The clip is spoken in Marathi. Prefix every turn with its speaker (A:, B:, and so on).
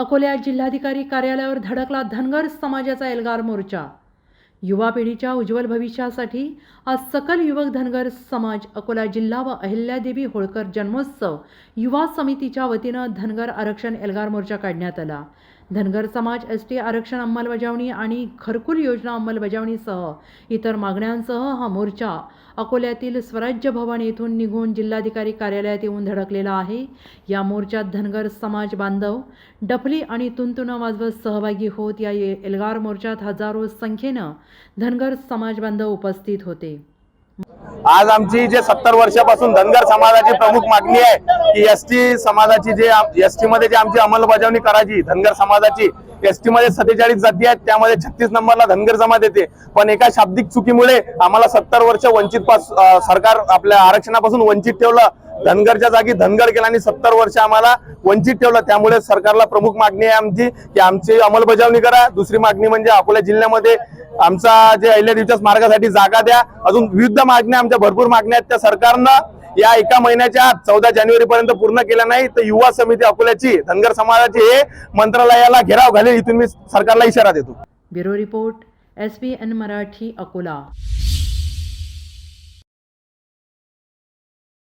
A: अकोल्यात जिल्हाधिकारी कार्यालयावर धडकला धनगर समाजाचा एल्गार मोर्चा. युवा पिढीच्या उज्ज्वल भविष्यासाठी आज सकल युवक धनगर समाज अकोला जिल्हा व अहिल्यादेवी होळकर जन्मोत्सव युवा समितीच्या वतीनं धनगर आरक्षण एल्गार मोर्चा काढण्यात आला. धनगर समाज एस टी आरक्षण अंमलबजावणी आणि घरकुल योजना अंमलबजावणीसह इतर मागण्यांसह हा मोर्चा अकोल्यातील स्वराज्य भवन येथून निघून जिल्हाधिकारी कार्यालयात येऊन धडकलेला आहे. या मोर्चात धनगर समाज बांधव डफली आणि तुंतुनं वाजवत सहभागी होत या ए- एल्गार मोर्चात हजारो संख्येनं धनगर समाज बांधव उपस्थित होते.
B: आज आमची जे सत्तर वर्षापासून धनगर समाजाची प्रमुख मागणी आहे की एस टी समाजाची जे एस टी मध्ये जे आमची अंमलबजावणी करायची धनगर समाजाची एस टी मध्ये सत्तेचाळीस जाती आहेत त्यामध्ये छत्तीस नंबरला धनगर जमात येते. पण एका शाब्दिक चुकीमुळे आम्हाला सत्तर वर्ष वंचित पास सरकार आपल्या आरक्षणापासून वंचित ठेवलं. धनगरच्या जागी धनगर केला आणि सत्तर वर्ष आम्हाला वंचित ठेवलं. त्यामुळे सरकारला प्रमुख मागणी आहे आमची की आमची अंमलबजावणी करा. दुसरी मागणी म्हणजे अकोला जिल्ह्यामध्ये आमचा जे अहिल्यादेवीच्या स्मारकासाठी जागा द्या. अजून विविध मागण्या आमच्या भरपूर मागण्या आहेत. त्या सरकारनं या एका महिन्याच्या आत चौदा जानेवारी पर्यंत पूर्ण केल्या नाही तर युवा समिती अकोल्याची धनगर समाजाची हे मंत्रालयाला घेराव घालेल. इथून मी सरकारला इशारा देतो.
A: Bureau report S B N Marathi Akola.